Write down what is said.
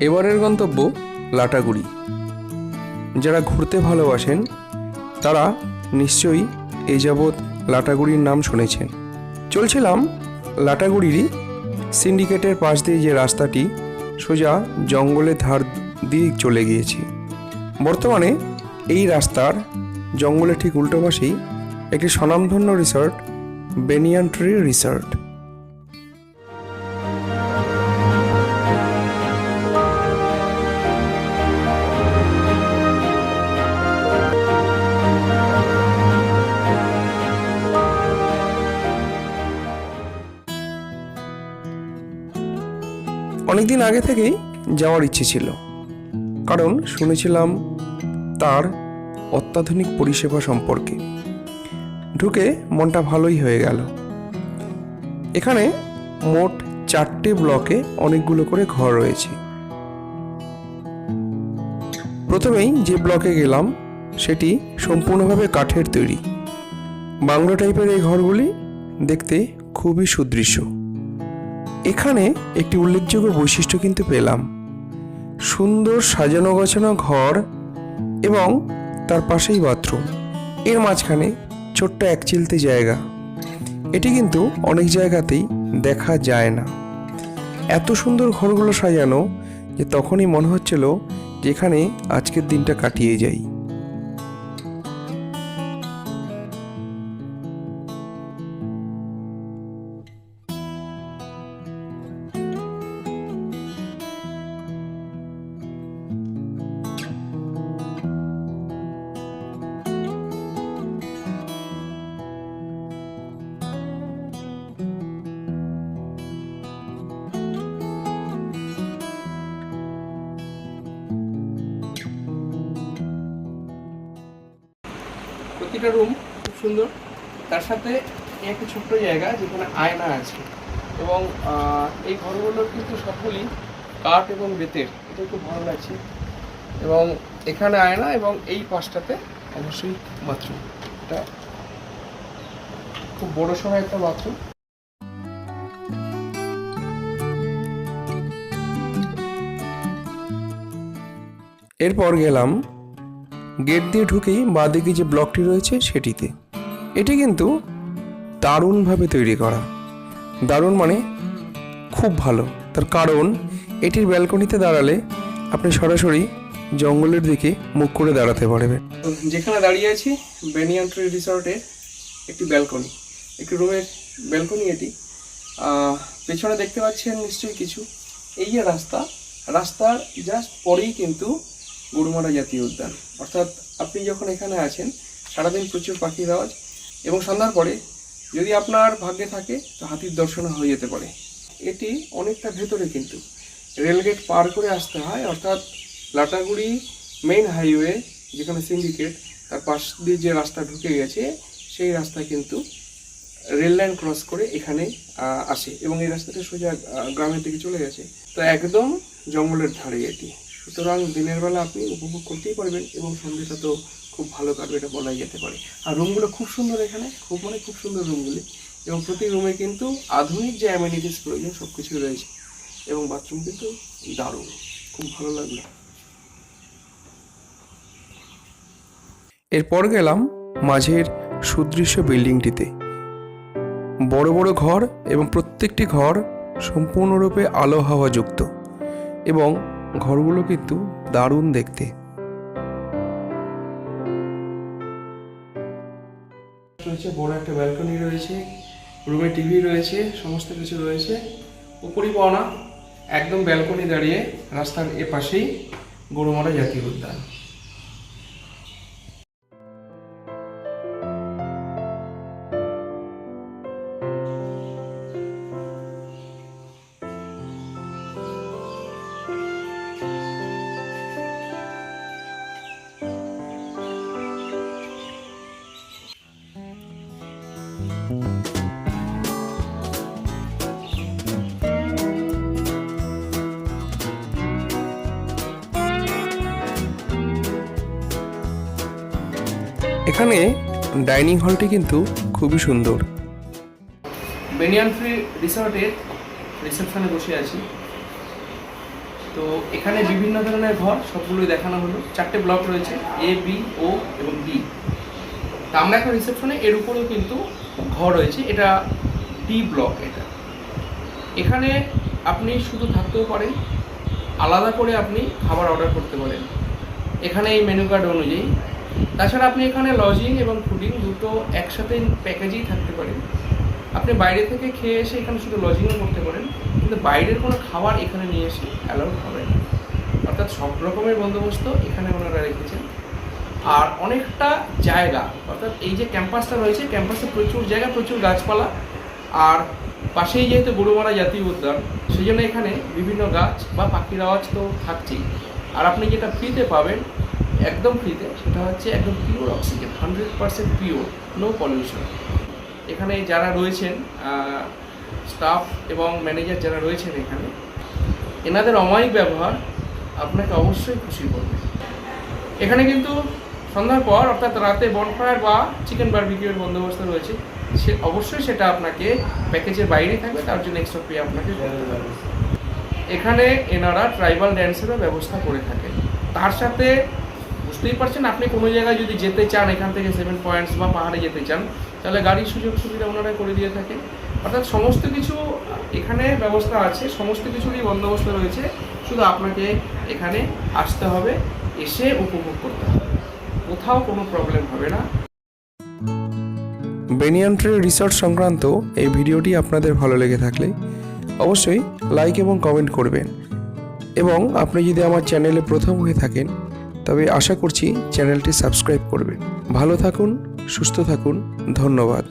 এবারের গন্তব্য লাটাগুড়ি। যারা ঘুরতে ভালোবাসেন, তারা নিশ্চয়ই এই যাবৎ লাটাগুড়ির নাম শুনেছেন। চলছিলাম লাটাগুড়িরই সিন্ডিকেটের পাশ দিয়ে যে রাস্তাটি, সোজা জঙ্গলের ধার দিয়ে চলে গিয়েছি। বর্তমানে এই রাস্তার জঙ্গলের ঠিক উল্টো পাশেই একটি স্বনামধন্য রিসর্ট, বেনিয়ান ট্রি রিসর্ট। অনেকদিন আগে থেকেই যাওয়ার ইচ্ছে ছিল। কারণ শুনেছিলাম তার অত্যাধুনিক পরিষেবা সম্পর্কে। ঢুকে মনটা ভালোই হয়ে গেল। এখানে মোট চারটে ব্লকে অনেকগুলো করে ঘর রয়েছে। প্রথমেই যে ব্লকে গেলাম, সেটি সম্পূর্ণভাবে কাঠের তৈরি। বাংলো টাইপের এই ঘরগুলি দেখতে খুবই সুদৃশ্য। এখানে একটি উল্লেখযোগ্য বৈশিষ্ট্য কিন্তু পেলাম। সুন্দর সাজানো গোছানো ঘর এবং তার পাশেই বাথরুম। এর মাঝখানে ছোট্ট এক চিলতে জায়গা। এটি কিন্তু অনেক জায়গাতেই দেখা যায় না। এত সুন্দর ঘরগুলো সাজানো যে তখনই মনে হচ্ছিল যেখানে আজকের দিনটা কাটিয়ে যাই। প্রতিটা রুম খুব সুন্দর। তার সাথে একটা ছোট্ট জায়গা যেখানে আয়না আছে। এবং এই ঘরগুলোর কিন্তু সবগুলি কাঠ এবং বেতের। এটা খুব ভালো লাগছে। এবং এখানে আয়না এবং এই পাশটাতে অবশ্যই বাথরুম এটা খুব বড় সড়ো একটা বাথরুম এরপর গেলাম গেট দিয়ে ঢুকেই বাঁদিকে যে ব্লকটি রয়েছে সেটিতে। এটি কিন্তু দারুণভাবে তৈরি করা। দারুণ মানে খুব ভালো। তার কারণ, এটির ব্যালকনিতে দাঁড়ালে আপনি সরাসরি জঙ্গলের দিকে মুখ করে দাঁড়াতে পারবেন। যেখানে দাঁড়িয়ে আছি বেনিয়ান ট্রি রিসর্টের একটি ব্যালকনি। একটি রুমের ব্যালকনি এটি। পেছনে দেখতে পাচ্ছেন নিশ্চয়ই কিছু। এই যে রাস্তা, রাস্তার জাস্ট পরেই কিন্তু গরুমারা জাতীয় উদ্যান। অর্থাৎ আপনি যখন এখানে আছেন, সারাদিন প্রচুর পাখির আওয়াজ এবং সন্ধ্যার পরে যদি আপনার ভাগ্যে থাকে, তো হাতির দর্শন হয়ে যেতে পারে। এটি অনেকটা ভেতরে কিন্তু। রেলগেট পার করে আসতে হয়, অর্থাৎ লাটাগুড়ি মেইন হাইওয়ে, যেখানে সিন্ডিকেট, তার পাশ দিয়ে যে রাস্তা ঢুকে গেছে, সেই রাস্তা কিন্তু রেল লাইন ক্রস করে এখানে আসে এবং এই রাস্তাটা সোজা গ্রামের দিকে চলে গেছে। তো একদম জঙ্গলের ধারে এটি। সুতরাং দিনের বেলা আপনি উপভোগ করতেই পারবেন এবং সন্ধ্যেটা তো খুব ভালো কাটবে এটা বলাই যেতে পারে। আর রুমগুলো খুব সুন্দর এখানে, খুব মানে খুব সুন্দর রুমগুলি এবং প্রতি রুমে কিন্তু আধুনিক যে অ্যামিনিটিস প্রয়োজন সব কিছুই রয়েছে। এবং বাথরুম কিন্তু দারুণ, খুব ভালো লাগল। এরপর গেলাম মাঝের সুদৃশ্য বিল্ডিংটিতে। বড় বড় ঘর এবং প্রত্যেকটি ঘর সম্পূর্ণরূপে আলো হাওয়া যুক্ত এবং ঘরগুলো কিন্তু দারুণ দেখতে। রয়েছে, বড় একটা ব্যালকনি রয়েছে রুমে টিভি রয়েছে, সমস্ত কিছু রয়েছে। উপরি পাওনা, একদম ব্যালকনি দাঁড়িয়ে, রাস্তার এপাশেই পাশেই গরুমারা জাতীয় উদ্যান। এখানে ডাইনিং হলটি কিন্তু খুবই সুন্দর। বেনিয়ান ফ্রি রিসর্টের রিসেপশনে বসে আছি। তো এখানে বিভিন্ন ধরনের ঘর, সবগুলোই দেখানো হলো। চারটে ব্লক রয়েছে এ বি ও এবং ডি তা আমরা এখন রিসেপশনে, এর উপরেও কিন্তু ঘর রয়েছে, এটা ডি ব্লক এটা। এখানে আপনি শুধু থাকতেও পারেন, আলাদা করে আপনি খাবার অর্ডার করতে পারেন। এখানে এই মেনু কার্ড অনুযায়ী তাছাড়া আপনি এখানে লজিং এবং ফুডিং দুটো একসাথে প্যাকেজেই থাকতে পারেন। আপনি বাইরে থেকে খেয়ে এসে এখানে শুধু লজিংও করতে পারেন, কিন্তু বাইরের কোনো খাবার এখানে নিয়ে এসে অ্যালাউড হবে না। অর্থাৎ সব রকমের বন্দোবস্ত এখানে ওনারা রেখেছেন। আর অনেকটা জায়গা, অর্থাৎ এই যে ক্যাম্পাসটা রয়েছে ক্যাম্পাসে প্রচুর জায়গা, প্রচুর গাছপালা। আর পাশেই যেহেতু গরুমারা জাতীয় উদ্যান, সেই জন্য এখানে বিভিন্ন গাছ বা পাখির আওয়াজ তো থাকছেই। আর আপনি যেটা ফ্রিতে পাবেন একদম ফ্রিতে সেটা হচ্ছে একদম pure oxygen hundred percent pure no pollution এখানে যারা রয়েছেন স্টাফ এবং ম্যানেজার যারা রয়েছেন এখানে, এনাদের অমায়িক ব্যবহার আপনাকে অবশ্যই খুশি করবে। এখানে কিন্তু সন্ধ্যার পর, অর্থাৎ রাতে বনফায়ার বা চিকেন বারবিকিউর বন্দোবস্ত রয়েছে, সে অবশ্যই সেটা আপনাকে প্যাকেজের বাইরে থাকবে, তার জন্য এক্সট্রা পে আপনাকে এখানে এনারা ট্রাইবাল ড্যান্সেরও ব্যবস্থা করে থাকে তার সাথে বুঝতেই পারছেন, আপনি কোনো জায়গায় যদি যেতে চান, এখান থেকে সেভেন পয়েন্টস বা পাহাড়ে যেতে চান, তাহলে গাড়ির সুযোগ সুবিধা ওনারা করে দিয়ে থাকে অর্থাৎ সমস্ত কিছু এখানে ব্যবস্থা আছে, সমস্ত কিছুরই বন্দোবস্ত রয়েছে। শুধু আপনাকে এখানে আসতে হবে, এসে উপভোগ করতে হবে। কোথাও কোনো প্রবলেম হবে না। বেনিয়ান ট্রি রিসর্ট সংক্রান্ত এই ভিডিওটি আপনাদের ভালো লেগে থাকলে অবশ্যই লাইক এবং কমেন্ট করবেন। এবং আপনি যদি আমার চ্যানেলে প্রথম হয়ে থাকেন তবে আশা করছি চ্যানেলটি সাবস্ক্রাইব করবেন। ভালো থাকুন সুস্থ থাকুন ধন্যবাদ।